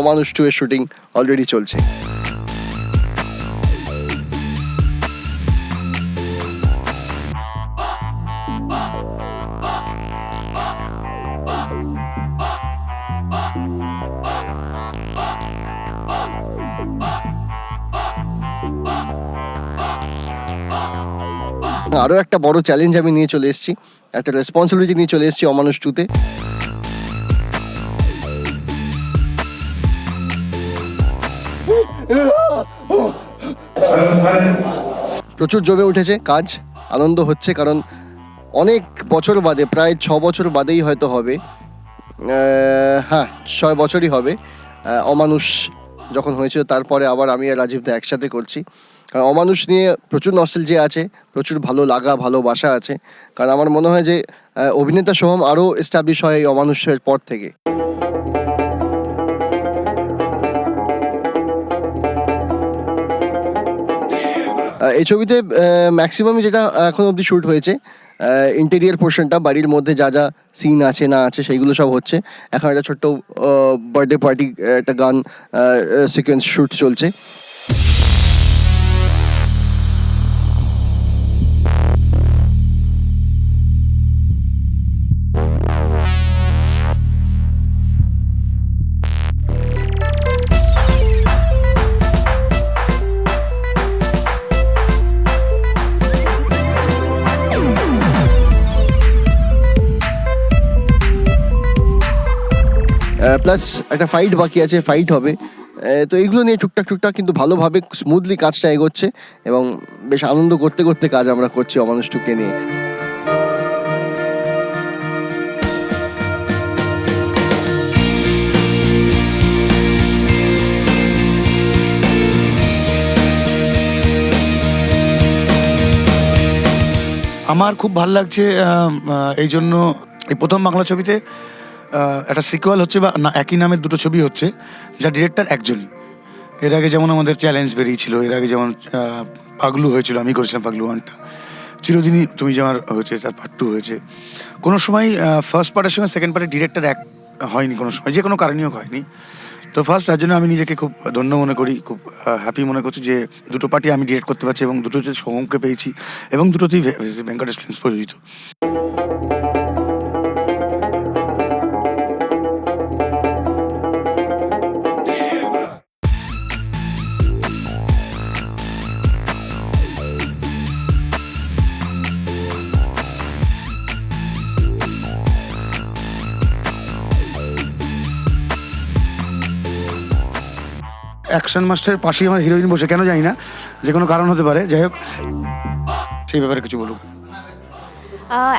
অমানুষ two এর shooting already চলছে। আরও একটা বড় চ্যালেঞ্জ আমি নিয়ে চলে এসেছি, একটা রেসপন্সিবিলিটি নিয়ে চলে এসেছি অমানুষ টুতে প্রচুর জমে উঠেছে কাজ, আনন্দ হচ্ছে কারণ অনেক বছর বাদে, প্রায় ছ বছর বাদেই হয়তো হবে। হ্যাঁ ছয় বছরই হবে। অমানুষ যখন হয়েছিল তারপরে আবার আমি আর রাজীব দা একসাথে করছি। কারণ অমানুষ নিয়ে প্রচুর নস্টেলজি আছে, প্রচুর ভালো লাগা ভালোবাসা আছে। কারণ আমার মনে হয় যে অভিনেতা সোহম আরও এস্টাবলিশ হয় এই অমানুষের পর থেকে। এই ছবিতে ম্যাক্সিমাম যেটা এখন অবধি শ্যুট হয়েছে ইন্টেরিয়ার পোর্শনটা বাড়ির মধ্যে যা যা সিন আছে, না আছে, সেইগুলো সব হচ্ছে। এখন একটা ছোট্ট বার্থডে পার্টি একটা গান সিকোয়েন্স শ্যুট চলছে। প্লাস একটা ফাইট বাকি আছে ফাইট হবে। তো এইগুলো নিয়ে টুকটাক টুকটাক কিন্তু ভালোভাবে স্মুথলি কাজটা এগোচ্ছে এবং বেশ আনন্দ করতে করতে কাজ আমরা করছি অমানুষটুকে নিয়ে। আমার খুব ভালো লাগছে এই জন্য এই প্রথম বাংলা ছবিতে একটা সিকুয়াল হচ্ছে বা না, একই নামের দুটো ছবি হচ্ছে, যা ডিরেক্টর একজনই। এর আগে যেমন আমাদের চ্যালেঞ্জ বেরিয়েছিল, এর আগে যেমন পাগলু হয়েছিল, আমি করেছিলাম পাগলু ওয়ানটা চিরদিনই তুমি যে আমার হয়েছে, তার পার্ট টু হয়েছে। কোনো সময় ফার্স্ট পার্টের সঙ্গে সেকেন্ড পার্টের ডিরেক্টর এক হয়নি কোনো সময়, যে কোনো কারণেই হোক হয়নি। তো ফার্স্ট তার জন্য আমি নিজেকে খুব ধন্য মনে করি, খুব হ্যাপি মনে করছি যে দুটো পার্টি আমি ডিরেক্ট করতে পারছি এবং দুটোতে সোহমকে পেয়েছি এবং দুটোতেই ভেঙ্কটেশ ফিল্মস প্রযোজিত। অ্যাকশন মাস্টারের পাশেই আমার হিরোইন বসে, কেন জানি না, যে কোনো কারণ হতে পারে। যাই হোক, সেই ব্যাপারে কিছু বলুক।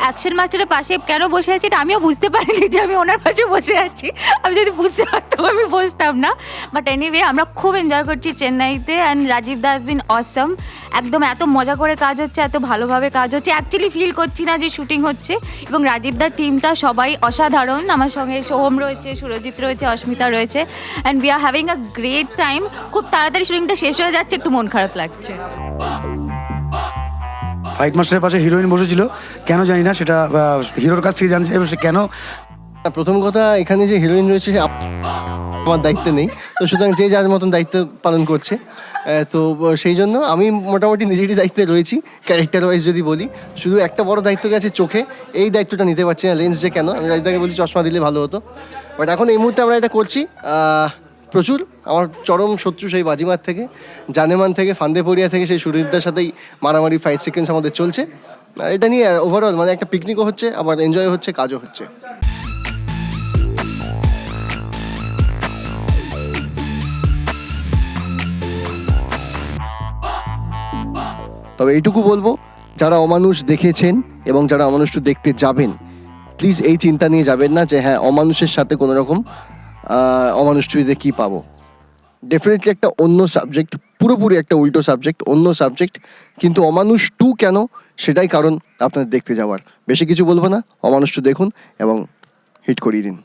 অ্যাকশন মাস্টারের পাশে কেন বসে আছি এটা আমিও বুঝতে পারিনি যে আমি ওনার পাশে বসে আছি। আমি যদি বুঝতে পারতাম, আমি বসতাম না। বাট এনিওয়ে আমরা খুব এনজয় করছি চেন্নাইতে and Rajib Das been awesome একদম এত মজা করে কাজ হচ্ছে, এত ভালোভাবে কাজ হচ্ছে। অ্যাকচুয়ালি ফিল করছি না যে শুটিং হচ্ছে এবং রাজীব দার টিমটা সবাই অসাধারণ। আমার সঙ্গে সোহম রয়েছে, সুরজিৎ রয়েছে, অস্মিতা রয়েছে। And we are having a great time খুব তাড়াতাড়ি শুটিংটা শেষ হয়ে যাচ্ছে, একটু মন খারাপ লাগছে। ফাইট মাস্টারের পাশে হিরোইন বসেছিল। কেন জানি না, সেটা হিরোর কাছ থেকে জানছি এবার সে কেন? প্রথম কথা, এখানে যে হিরোইন রয়েছে, সে আমার দায়িত্বে নেই। তো সুতরাং যে যার মতন দায়িত্ব পালন করছে তো, সেই জন্য আমি মোটামুটি নিজেরই দায়িত্বে রয়েছি ক্যারেক্টার ওয়াইজ যদি বলি। শুধু একটা বড় দায়িত্ব গেছে চোখে, এই দায়িত্বটা নিতে পারছি না লেন্স যে কেন? আমি রাজদাকে বলি চশমা দিলে ভালো হতো। বাট এখন এই মুহূর্তে আমরা এটা করছি প্রচুর আমার চরম শত্রু সেই বাজিমার থেকে জানেমান থেকে ফান্দেপড়িয়া থেকে সেই সুরিদার সাথেই মারামারি ফাইট সিকোয়েন্স আমাদের চলছে। এটা নিয়ে ওভারঅল মানে একটা পিকনিকও হচ্ছে আবার এনজয় হচ্ছে কাজও হচ্ছে। তবে এইটুকু বলব যারা অমানুষ দেখেছেন এবং যারা অমানুষটু দেখতে যাবেন প্লিজ এই চিন্তা নিয়ে যাবেন না যে হ্যাঁ অমানুষের সাথে কোনো রকম আহ, অমানুষটুতে কী পাবো। ডেফিনেটলি একটা অন্য সাবজেক্ট পুরোপুরি একটা উল্টো সাবজেক্ট অন্য সাবজেক্ট কিন্তু অমানুষ টু কেন? সেটাই কারণ আপনার দেখতে যাওয়ার। বেশি কিছু বলব না, অমানুষ টু দেখুন এবং হিট করিয়ে দিন।